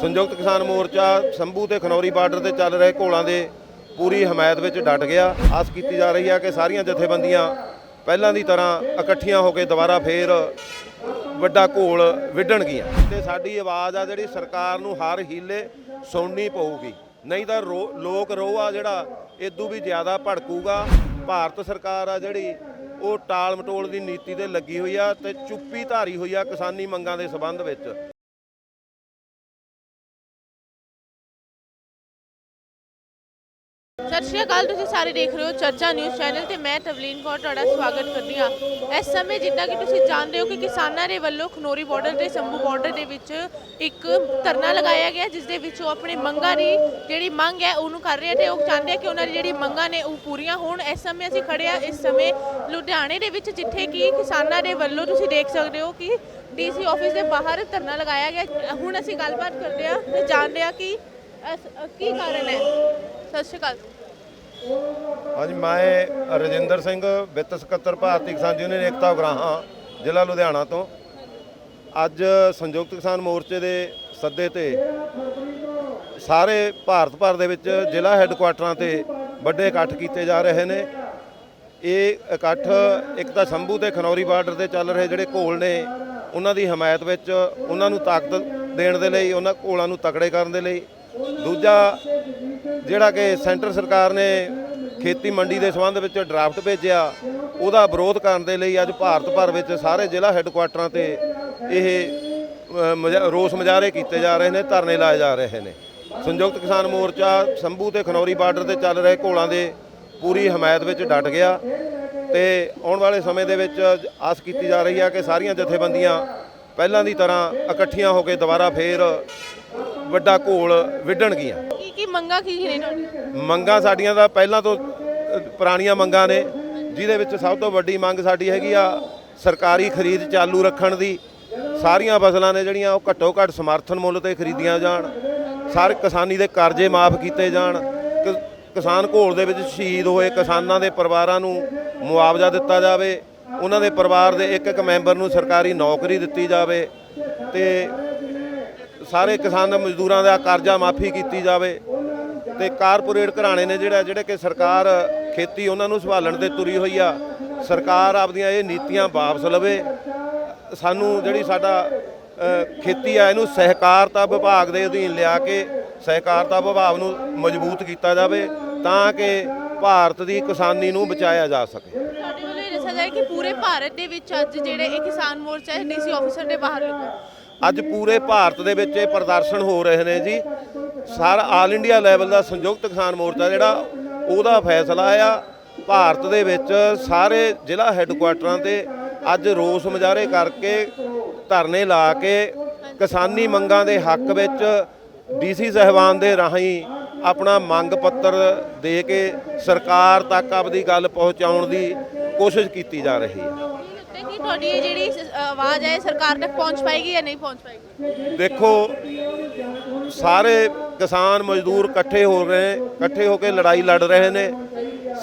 ਸੰਯੁਕਤ ਕਿਸਾਨ ਮੋਰਚਾ ਸੰਭੂ ਤੇ ਖਨੌਰੀ ਬਾਰਡਰ ਤੇ ਚੱਲ ਰਹੇ ਘੋਲਾਂ ਦੇ ਪੂਰੀ ਹਮਾਇਤ ਵਿੱਚ ਡਟ ਗਿਆ। ਆਸ ਕੀਤੀ ਜਾ ਰਹੀ ਹੈ ਕਿ ਸਾਰੀਆਂ ਜਥੇਬੰਦੀਆਂ ਪਹਿਲਾਂ ਦੀ ਤਰ੍ਹਾਂ ਇਕੱਠੀਆਂ ਹੋ ਕੇ ਦੁਬਾਰਾ ਫੇਰ ਵੱਡਾ ਘੋਲ ਵਿੱਢਣਗੀਆਂ। ਤੇ ਸਾਡੀ ਆਵਾਜ਼ ਆ ਜਿਹੜੀ ਸਰਕਾਰ ਨੂੰ ਹਰ ਹੀਲੇ ਸੁਣਨੀ ਪਊਗੀ। ਨਹੀਂ ਤਾਂ ਰੋ- ਲੋਕ ਰੋਹ ਆ ਜਿਹੜਾ ਇਦੋਂ ਵੀ ਜ਼ਿਆਦਾ ਭੜਕੂਗਾ। ਭਾਰਤ ਸਰਕਾਰ ਆ ਜਿਹੜੀ ਉਹ ਟਾਲ ਮਟੋਲ ਦੀ ਨੀਤੀ ਤੇ ਲੱਗੀ ਹੋਈ ਆ ਤੇ ਚੁੱਪੀ ਧਾਰੀ ਹੋਈ ਆ ਕਿਸਾਨੀ ਮੰਗਾਂ ਦੇ ਸਬੰਧ ਵਿੱਚ। ਸਤਿ ਸ਼੍ਰੀ ਅਕਾਲ, ਤੁਸੀਂ ਸਾਰੇ ਦੇਖ ਰਹੇ ਹੋ ਚਰਚਾ ਨਿਊਜ਼ ਚੈਨਲ ਤੇ ਮੈਂ ਤਵਲੀਨ ਕੌਰ ਤੁਹਾਡਾ ਸਵਾਗਤ ਕਰਦੀ ਹਾਂ। ਇਸ ਸਮੇਂ ਜਿੱਦਾਂ ਕਿ ਤੁਸੀਂ ਜਾਣਦੇ ਹੋ ਕਿ ਕਿਸਾਨਾਂ ਦੇ ਵੱਲੋਂ ਖਨੋਰੀ ਬਾਰਡਰ ਤੇ ਸੰਭੂ ਬਾਰਡਰ ਦੇ ਵਿੱਚ ਇੱਕ ਧਰਨਾ ਲਗਾਇਆ ਗਿਆ, ਜਿਸ ਦੇ ਵਿੱਚ ਉਹ ਆਪਣੀ ਮੰਗਾਂ ਦੀ ਜਿਹੜੀ ਮੰਗ ਹੈ ਉਹਨੂੰ ਕਰ ਰਹੇ ਆ ਤੇ ਉਹ ਚਾਹੁੰਦੇ ਆ ਕਿ ਉਹਨਾਂ ਦੀ ਜਿਹੜੀ ਮੰਗਾਂ ਨੇ ਉਹ ਪੂਰੀਆਂ ਹੋਣ। ਇਸ ਸਮੇਂ ਅਸੀਂ ਖੜੇ ਆ ਇਸ ਸਮੇਂ ਲੁਧਿਆਣੇ ਦੇ ਵਿੱਚ, ਜਿੱਥੇ ਕਿ ਕਿਸਾਨਾਂ ਦੇ ਵੱਲੋਂ ਤੁਸੀਂ ਦੇਖ ਸਕਦੇ ਹੋ ਕਿ ਡੀਸੀ ਆਫਿਸ ਦੇ ਬਾਹਰ ਧਰਨਾ ਲਗਾਇਆ ਗਿਆ। ਹੁਣ ਅਸੀਂ ਗੱਲਬਾਤ ਕਰਦੇ ਆ ਤੇ ਜਾਣਦੇ ਆ ਕਿ ਕੀ ਕਾਰਨ ਹੈ। ਸਤਿ ਸ਼੍ਰੀ ਅਕਾਲ। ਹਾਂਜੀ, ਮੈਂ ਰਜਿੰਦਰ ਸਿੰਘ, ਵਿੱਤ ਸਕੱਤਰ ਭਾਰਤੀ ਕਿਸਾਨ ਯੂਨੀਅਨ ਏਕਤਾ ਉਗਰਾਹਾਂ, ਜ਼ਿਲ੍ਹਾ ਲੁਧਿਆਣਾ ਤੋਂ। ਅੱਜ ਸੰਯੁਕਤ ਕਿਸਾਨ ਮੋਰਚੇ ਦੇ ਸੱਦੇ ਤੇ ਸਾਰੇ ਭਾਰਤ ਭਰ ਦੇ ਵਿੱਚ ਜ਼ਿਲ੍ਹਾ ਹੈੱਡਕੁਆਟਰਾਂ ਤੇ ਵੱਡੇ ਇਕੱਠ ਕੀਤੇ ਜਾ ਰਹੇ ਨੇ। ਇਹ ਇਕੱਠ ਇੱਕ ਤਾਂ ਸ਼ੰਭੂ ਤੇ ਖਨੌਰੀ ਬਾਰਡਰ ਤੇ ਚੱਲ ਰਹੇ ਜਿਹੜੇ ਘੋਲ ਨੇ, ਉਹਨਾਂ ਦੀ ਹਮਾਇਤ ਵਿੱਚ ਉਹਨਾਂ ਨੂੰ ਤਾਕਤ ਦੇਣ ਦੇ ਲਈ, ਉਹਨਾਂ ਘੋਲਾਂ ਨੂੰ ਤਕੜੇ ਕਰਨ ਦੇ ਲਈ। ਦੂਜਾ ਜਿਹੜਾ ਕਿ ਸੈਂਟਰ ਸਰਕਾਰ ਨੇ ਖੇਤੀ ਮੰਡੀ ਦੇ ਸੰਬੰਧ ਵਿੱਚ ਡਰਾਫਟ ਭੇਜਿਆ, ਉਹਦਾ ਵਿਰੋਧ ਕਰਨ ਦੇ ਲਈ ਅੱਜ ਭਾਰਤ ਭਰ ਵਿੱਚ ਸਾਰੇ ਜ਼ਿਲ੍ਹਾ ਹੈੱਡਕੁਆਟਰਾਂ ਤੇ ਇਹ ਮੁਜ਼ਾ- ਰੋਸ ਮੁਜ਼ਾਹਰੇ ਕੀਤੇ ਜਾ ਰਹੇ ਨੇ, ਧਰਨੇ ਲਾਏ ਜਾ ਰਹੇ ਨੇ। ਸੰਯੁਕਤ ਕਿਸਾਨ ਮੋਰਚਾ ਸੰਭੂ ਤੇ ਖਨੌਰੀ ਬਾਰਡਰ ਤੇ ਚੱਲ ਰਹੇ ਘੋਲਾਂ ਦੇ ਪੂਰੀ ਹਮਾਇਤ ਵਿੱਚ ਡਟ ਗਿਆ ਤੇ ਆਉਣ ਵਾਲੇ ਸਮੇਂ ਦੇ ਵਿੱਚ ਆਸ ਕੀਤੀ ਜਾ ਰਹੀ ਹੈ ਕਿ ਸਾਰੀਆਂ ਜਥੇਬੰਦੀਆਂ ਪਹਿਲਾਂ ਦੀ ਤਰ੍ਹਾਂ ਇਕੱਠੀਆਂ ਹੋ ਕੇ ਦੁਬਾਰਾ ਫੇਰ ਵੱਡਾ ਘੋਲ ਵਿੱਢਣਗੀਆਂ ਕੀ ਕੀ ਮੰਗਾ ਕੀ ਨੇ ਤੁਹਾਡੀ ਮੰਗਾਂ ਸਾਡੀਆਂ ਦਾ ਪਹਿਲਾਂ ਤੋਂ ਅ, ਪੁਰਾਣੀਆਂ ਮੰਗਾਂ ਨੇ ਜਿਹਦੇ ਵਿੱਚ ਸਭ ਤੋਂ ਵੱਡੀ ਮੰਗ ਸਾਡੀ ਹੈਗੀ ਆ ਸਰਕਾਰੀ ਖਰੀਦ ਚਾਲੂ ਰੱਖਣ ਦੀ। ਸਾਰੀਆਂ ਫਸਲਾਂ ਨੇ ਜਿਹੜੀਆਂ ਉਹ ਘੱਟੋ ਘੱਟ ਸਮਰਥਨ ਮੁੱਲ ਤੇ ਖਰੀਦੀਆਂ ਜਾਣ। ਸਾਰੇ ਕਿਸਾਨੀ ਦੇ ਕਰਜ਼ੇ ਮਾਫ ਕੀਤੇ ਜਾਣ। ਕਿ- ਕਿਸਾਨ ਘੋਲ ਦੇ ਵਿੱਚ ਸ਼ਹੀਦ ਹੋਏ ਕਿਸਾਨਾਂ ਦੇ ਪਰਿਵਾਰਾਂ ਨੂੰ ਮੁਆਵਜ਼ਾ ਦਿੱਤਾ ਜਾਵੇ। ਉਹਨਾਂ ਦੇ ਪਰਿਵਾਰ ਦੇ ਇੱਕ ਇੱਕ ਮੈਂਬਰ ਨੂੰ ਸਰਕਾਰੀ ਨੌਕਰੀ ਦਿੱਤੀ ਜਾਵੇ ਤੇ ਸਾਰੇ ਕਿਸਾਨ ਮਜ਼ਦੂਰਾਂ ਦਾ ਕਰਜ਼ਾ ਮਾਫੀ ਕੀਤੀ ਜਾਵੇ ਤੇ ਕਾਰਪੋਰੇਟ ਘਰਾਣੇ ਨੇ ਜਿਹੜਾ, ਜਿਹੜੇ ਕਿ ਸਰਕਾਰ ਖੇਤੀ ਉਹਨਾਂ ਨੂੰ ਸੰਭਾਲਣ ਤੇ ਤੁਰੀ ਹੋਈ ਆ, ਸਰਕਾਰ ਆਪਦੀਆਂ ਇਹ ਨੀਤੀਆਂ ਵਾਪਸ ਲਵੇ। ਸਾਨੂੰ ਜਿਹੜੀ ਸਾਡਾ ਖੇਤੀ ਆ, ਇਹਨੂੰ ਸਹਿਕਾਰਤਾ ਵਿਭਾਗ ਦੇ ਅਧੀਨ ਲਿਆ ਕੇ ਸਹਿਕਾਰਤਾ ਵਿਭਾਗ ਨੂੰ ਮਜ਼ਬੂਤ ਕੀਤਾ ਜਾਵੇ ਤਾਂ ਕਿ ਭਾਰਤ ਦੀ ਕਿਸਾਨੀ ਨੂੰ ਬਚਾਇਆ ਜਾ ਸਕੇ ਤੁਹਾਡੇ ਵੱਲੋਂ ਇਹ ਦੱਸਿਆ ਜਾਏ ਕਿ ਪੂਰੇ ਭਾਰਤ ਦੇ ਵਿੱਚ ਅੱਜ ਜਿਹੜੇ ਇਹ ਕਿਸਾਨ ਮੋਰਚਾ ਹੈ ਡੀਸੀ ਆਫਿਸਰ ਦੇ ਬਾਹਰ ਲੱਗਾ ਅੱਜ ਪੂਰੇ ਭਾਰਤ ਦੇ ਵਿੱਚ ਇਹ ਪ੍ਰਦਰਸ਼ਨ ਹੋ ਰਹੇ ਨੇ ਜੀ। ਸਾਰਾ ਆਲ ਇੰਡੀਆ ਲੈਵਲ ਦਾ ਸੰਯੁਕਤ ਕਿਸਾਨ ਮੋਰਚਾ ਜਿਹੜਾ, ਉਹਦਾ ਫੈਸਲਾ ਆ ਭਾਰਤ ਦੇ ਵਿੱਚ ਸਾਰੇ ਜ਼ਿਲ੍ਹਾ ਹੈੱਡਕੁਆਟਰਾਂ ਤੇ ਅੱਜ ਰੋਸ ਮੁਜ਼ਾਹਰੇ ਕਰਕੇ ਧਰਨੇ ਲਾ ਕੇ ਕਿਸਾਨੀ ਮੰਗਾਂ ਦੇ ਹੱਕ ਵਿੱਚ ਡੀਸੀ ਸਹਿਬਾਨ ਦੇ ਰਾਹੀਂ ਆਪਣਾ ਮੰਗ ਪੱਤਰ ਦੇ ਕੇ ਸਰਕਾਰ ਤੱਕ ਆਪਦੀ ਗੱਲ ਪਹੁੰਚਾਉਣ ਦੀ ਕੋਸ਼ਿਸ਼ ਕੀਤੀ ਜਾ ਰਹੀ ਹੈ। ਤੇ ਕੀ ਤੁਹਾਡੀ ਇਹ ਜਿਹੜੀ ਸ- ਆਵਾਜ਼ ਹੈ ਇਹ ਸਰਕਾਰ ਤੱਕ ਪਹੁੰਚ ਪਾਏਗੀ ਜਾਂ ਨਹੀਂ ਪਹੁੰਚ ਪਾਏਗੀ? ਦੇਖੋ ਸਾਰੇ ਕਿਸਾਨ ਮਜ਼ਦੂਰ ਇਕੱਠੇ ਹੋ ਰਹੇ ਇਕੱਠੇ ਹੋ ਕੇ ਲੜਾਈ ਲੜ ਰਹੇ ਨੇ।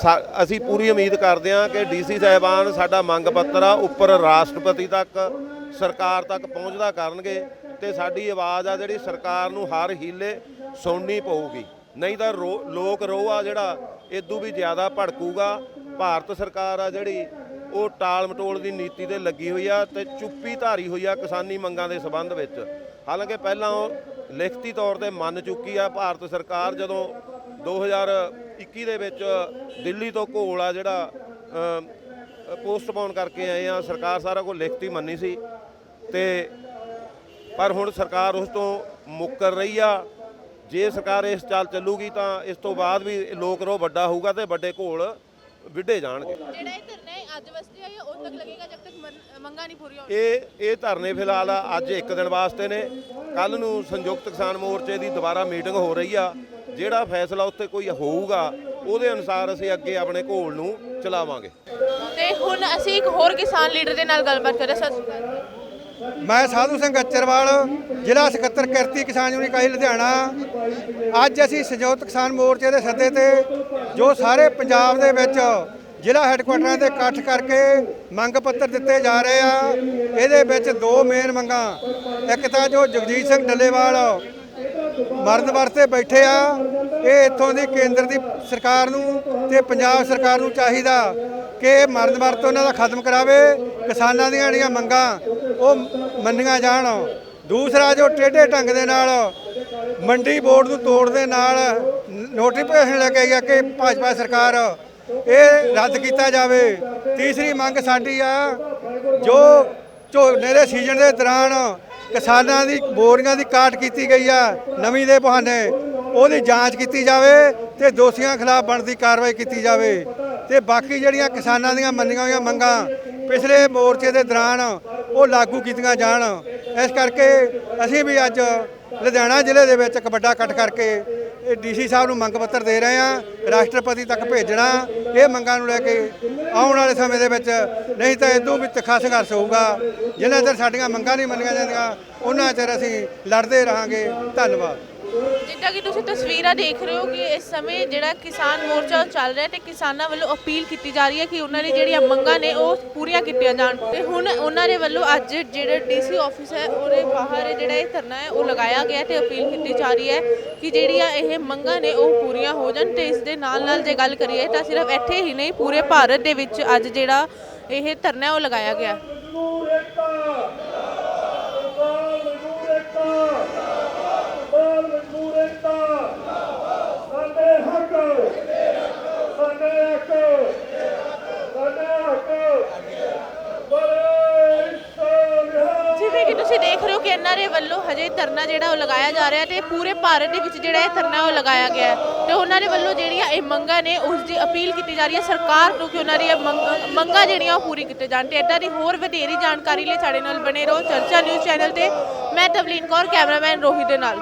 ਸਾ- ਅਸੀਂ ਪੂਰੀ ਉਮੀਦ ਕਰਦੇ ਹਾਂ ਕਿ ਡੀਸੀ ਸਾਹਿਬਾਨ ਸਾਡਾ ਮੰਗ ਪੱਤਰ ਆ ਉੱਪਰ ਰਾਸ਼ਟਰਪਤੀ ਤੱਕ ਸਰਕਾਰ ਤੱਕ ਪਹੁੰਚਦਾ ਕਰਨਗੇ ਤੇ ਸਾਡੀ ਆਵਾਜ਼ ਆ ਜਿਹੜੀ ਸਰਕਾਰ ਨੂੰ ਹਰ ਹੀਲੇ ਸੁਣਨੀ ਪਊਗੀ। ਨਹੀਂ ਤਾਂ ਰੋ- ਲੋਕ ਰੋਹ ਆ ਜਿਹੜਾ ਇਦੋਂ ਵੀ ਜ਼ਿਆਦਾ ਭੜਕੂਗਾ। ਭਾਰਤ ਸਰਕਾਰ ਆ ਜਿਹੜੀ, ਉਹ ਟਾਲ ਮਟੋਲ ਦੀ ਨੀਤੀ ਤੇ ਲੱਗੀ ਹੋਈ ਆ ਤੇ ਚੁੱਪੀ ਧਾਰੀ ਹੋਈ ਆ ਕਿਸਾਨੀ ਮੰਗਾਂ ਦੇ ਸਬੰਧ ਵਿੱਚ। ਹਾਲਾਂਕਿ ਪਹਿਲਾਂ ਉਹ ਲਿਖਤੀ ਤੌਰ ਤੇ ਮੰਨ ਚੁੱਕੀ ਆ ਭਾਰਤ ਸਰਕਾਰ ਜਦੋਂ 2021 ਦੇ ਵਿੱਚ ਦਿੱਲੀ ਤੋਂ ਘੋਲ ਆ ਜਿਹੜਾ ਪੋਸਟਪੋਨ ਕਰਕੇ ਆਏ ਆ, ਸਰਕਾਰ ਸਾਰਾ ਕੁਝ ਲਿਖਤੀ ਮੰਨੀ ਸੀ। ਤੇ ਪਰ ਹੁਣ ਸਰਕਾਰ ਉਸ ਤੋਂ ਮੁੱਕਰ ਰਹੀ ਆ। ਜੇ ਸਰਕਾਰ ਇਸ ਚਾਲ ਚੱਲੂਗੀ ਤਾਂ ਇਸ ਤੋਂ ਬਾਅਦ ਵੀ ਲੋਕ ਰੋ ਵੱਡਾ ਹੋਊਗਾ ਤੇ ਵੱਡੇ ਘੋਲ ਵਿੱਢੇ ਜਾਣਗੇ। ਜਿਹੜਾ ਇਹ ਧਰਨਾ ਅੱਜ ਵਸਤੇ ਹੈ ਉਦੋਂ ਤੱਕ ਲੱਗੇਗਾ ਜਦ ਤੱਕ ਮੰਗਾਂ ਨਹੀਂ ਪੂਰੀਆਂ ਇਹ ਇਹ ਧਰਨੇ ਫਿਲਹਾਲ ਅੱਜ ਇੱਕ ਦਿਨ ਵਾਸਤੇ ਨੇ। ਕੱਲ ਨੂੰ ਸੰਯੁਕਤ ਕਿਸਾਨ ਮੋਰਚੇ ਦੀ ਦੁਬਾਰਾ ਮੀਟਿੰਗ ਹੋ ਰਹੀ ਆ। ਜਿਹੜਾ ਫੈਸਲਾ ਉੱਤੇ ਕੋਈ ਹੋਊਗਾ ਉਹਦੇ ਅਨੁਸਾਰ ਅਸੀਂ ਅੱਗੇ ਆਪਣੇ ਘੋਲ ਨੂੰ ਚਲਾਵਾਂਗੇ। ਤੇ ਹੁਣ ਅਸੀਂ ਇੱਕ ਹੋਰ ਕਿਸਾਨ ਲੀਡਰ ਦੇ ਨਾਲ ਗੱਲਬਾਤ ਕਰ ਰਹੇ ਸਤਿ ਸ਼੍ਰੀ ਅਕਾਲ ਮੈਂ ਸਾਧੂ ਸਿੰਘ ਅਚਰਵਾਲ, ਜ਼ਿਲ੍ਹਾ ਸਕੱਤਰ ਕਿਰਤੀ ਕਿਸਾਨ ਯੂਨੀਅਨ ਇਕਾਈ ਲੁਧਿਆਣਾ। ਅੱਜ ਅਸੀਂ ਸੰਯੁਕਤ ਕਿਸਾਨ ਮੋਰਚੇ ਦੇ ਸੱਦੇ ਤੇ, ਜੋ ਸਾਰੇ ਪੰਜਾਬ ਦੇ ਵਿੱਚ ਜ਼ਿਲ੍ਹਾ ਹੈੱਡਕੁਆਟਰਾਂ ਤੇ ਇਕੱਠ ਕਰਕੇ ਮੰਗ ਪੱਤਰ ਦਿੱਤੇ ਜਾ ਰਹੇ ਆ, ਇਹਦੇ ਵਿੱਚ ਦੋ ਮੇਨ ਮੰਗਾਂ। ਇੱਕ ਤਾਂ ਜੋ ਜਗਜੀਤ ਸਿੰਘ ਡੱਲੇਵਾਲ ਮਰਨ ਵਰਤੇ ਬੈਠੇ ਆ। ਇਹ ਇੱਥੋਂ ਦੀ ਕੇਂਦਰ ਦੀ ਸਰਕਾਰ ਨੂੰ ਤੇ ਪੰਜਾਬ ਸਰਕਾਰ ਨੂੰ ਚਾਹੀਦਾ ਕਿ ਇਹ ਮਰਨ ਵਰਤ ਉਹਨਾਂ ਦਾ ਖਤਮ ਕਰਾਵੇ, ਕਿਸਾਨਾਂ ਦੀਆਂ ਜਿਹੜੀਆਂ ਮੰਗਾਂ, ਉਹ ਮੰਨੀਆਂ ਜਾਣ। ਦੂਸਰਾ ਜੋ ਟੇਢੇ ਢੰਗ ਦੇ ਨਾਲ ਮੰਡੀ ਬੋਰਡ ਨੂੰ ਤੋੜ ਦੇ ਨਾਲ ਨੋਟੀਫਿਕੇਸ਼ਨ ਲੈ ਕੇ ਗਿਆ ਕਿ ਭਾਜਪਾ ਸਰਕਾਰ ਇਹ ਰੱਦ ਕੀਤਾ ਜਾਵੇ। ਤੀਸਰੀ ਮੰਗ ਸਾਡੀ ਆ, ਜੋ ਝੋਨੇ ਦੇ ਸੀਜ਼ਨ ਦੇ ਦੌਰਾਨ ਕਿਸਾਨਾਂ ਦੀ, ਬੋਰੀਆਂ ਦੀ ਕਾਟ ਕੀਤੀ ਗਈ ਆ ਨਵੀਂ ਦੇ ਬਹਾਨੇ। ਉਹਦੀ ਜਾਂਚ ਕੀਤੀ ਜਾਵੇ ਤੇ ਦੋਸ਼ੀਆਂ ਖਿਲਾਫ ਬਣਦੀ ਕਾਰਵਾਈ ਕੀਤੀ ਜਾਵੇ। ਤੇ ਬਾਕੀ ਜਿਹੜੀਆਂ ਕਿਸਾਨਾਂ ਦੀਆਂ ਮੰਨੀਆਂ ਹੋਈਆਂ ਮੰਗਾਂ ਪਿਛਲੇ ਮੋਰਚੇ ਦੇ ਦੌਰਾਨ ਉਹ ਲਾਗੂ ਕੀਤੀਆਂ ਜਾਣ। ਇਸ ਕਰਕੇ ਅਸੀਂ ਵੀ ਅੱਜ ਲੁਧਿਆਣਾ ਜ਼ਿਲ੍ਹੇ ਦੇ ਵਿੱਚ ਇੱਕ ਵੱਡਾ ਇਕੱਠ ਕਰਕੇ ਇਹ ਡੀਸੀ ਸਾਹਿਬ ਨੂੰ ਮੰਗ ਪੱਤਰ ਦੇ ਰਹੇ ਆ ਰਾਸ਼ਟਰਪਤੀ ਤੱਕ ਭੇਜਣਾ। ਇਹ ਮੰਗਾਂ ਨੂੰ ਲੈ ਕੇ ਆਉਣ ਵਾਲੇ ਸਮੇਂ ਦੇ ਵਿੱਚ ਨਹੀਂ ਤਾਂ ਇਦੋਂ ਵੀ ਤਿੱਖਾ ਸੰਘਰਸ਼ ਹੋਊਗਾ। ਜਿੰਨਾ ਚਿਰ ਸਾਡੀਆਂ ਮੰਗਾਂ ਨਹੀਂ ਮੰਨੀਆਂ ਜਾਂਦੀਆਂ, ਉਹਨਾਂ ਚਿਰ ਅਸੀਂ ਲੜਦੇ ਰਹਾਂਗੇ। ਧੰਨਵਾਦ। ਜਿੱਦਾਂ ਕਿ ਤੁਸੀਂ ਤਸਵੀਰਾਂ ਦੇਖ ਰਹੇ ਹੋ ਕਿ ਇਸ ਸਮੇਂ ਜਿਹੜਾ ਕਿਸਾਨ ਮੋਰਚਾ ਚੱਲ ਰਿਹਾ ਤੇ ਕਿਸਾਨਾਂ ਵੱਲੋਂ ਅਪੀਲ ਕੀਤੀ ਜਾ ਰਹੀ ਹੈ ਕਿ ਉਹਨਾਂ ਦੀ ਜਿਹੜੀਆਂ ਮੰਗਾਂ ਨੇ ਉਹ ਪੂਰੀਆਂ ਕੀਤੀਆਂ ਜਾਣ। ਤੇ ਹੁਣ ਉਹਨਾਂ ਦੇ ਵੱਲੋਂ ਅੱਜ ਜਿਹੜਾ ਡੀਸੀ ਆਫਿਸ ਹੈ, ਉਹਦੇ ਬਾਹਰ ਜਿਹੜਾ ਇਹ ਧਰਨਾ ਹੈ, ਉਹ ਲਗਾਇਆ ਗਿਆ ਤੇ ਅਪੀਲ ਕੀਤੀ ਜਾ ਰਹੀ ਹੈ ਕਿ ਜਿਹੜੀਆਂ ਇਹ ਮੰਗਾਂ ਨੇ ਉਹ ਪੂਰੀਆਂ ਹੋ ਜਾਣ ਤੇ ਇਸ ਦੇ ਨਾਲ ਨਾਲ ਜੇ ਗੱਲ ਕਰੀਏ ਤਾਂ ਸਿਰਫ ਇੱਥੇ ਹੀ ਨਹੀਂ, ਪੂਰੇ ਭਾਰਤ ਦੇ ਵਿੱਚ ਅੱਜ ਜਿਹੜਾ ਇਹ ਧਰਨਾ ਉਹ ਲਗਾਇਆ ਗਿਆ ਹੈ। ਮਜ਼ਦੂਰ ਏਕਤਾ ਸਰਦਾਰ ਮਜ਼ਦੂਰ ਏਕਤਾ ਸਰਦਾਰ ਮਜ਼ਦੂਰ ਏਕਤਾ ਸਾਡੇ ਹੱਕ ਸਾਡੇ ਹੱਕ ਸਾਡੇ ਹੱਕ ਬੜੇ ਸੋਨਿਹਾ ਜਿਵੇਂ ਕਿ ਤੁਸੀਂ ਦੇਖ ਰਹੇ ਹੋ ਕਿ ਇਹਨਾਂ ਦੇ ਧਰਨਾ ਜਿਹੜਾ ਉਹ ਲਗਾਇਆ ਜਾ ਰਿਹਾ ਤੇ ਪੂਰੇ ਭਾਰਤ ਦੇ ਵਿੱਚ ਜਿਹੜਾ ਇਹ ਧਰਨਾ ਉਹ ਲਗਾਇਆ ਗਿਆ ਹੈ। ਤੇ ਉਹਨਾਂ ਦੇ ਵੱਲੋਂ ਜਿਹੜੀਆਂ ਇਹ ਮੰਗਾਂ ਨੇ, ਉਸ ਦੀ ਅਪੀਲ ਕੀਤੀ ਜਾ ਰਹੀ ਹੈ। ਸਰਕਾਰ ਨੂੰ ਕਿ ਉਹਨਾਂ ਦੀਆਂ ਮੰਗ- ਮੰਗਾਂ ਜਿਹੜੀਆਂ ਉਹ ਪੂਰੀ ਕੀਤੇ ਜਾਣ ਤੇ ਇਦਾਂ ਦੀ ਹੋਰ ਵਧੇਰੀ ਜਾਣਕਾਰੀ ਲਈ ਸਾਡੇ ਨਾਲ ਬਣੇ ਰਹੋ। ਚਰਚਾ ਨਿਊਜ਼ ਚੈਨਲ ਤੇ, ਮੈਂ ਤਵਲੀਨ ਕੌਰ, ਕੈਮਰਾਮੈਨ ਰੋਹਿਤ ਦੇ ਨਾਲ।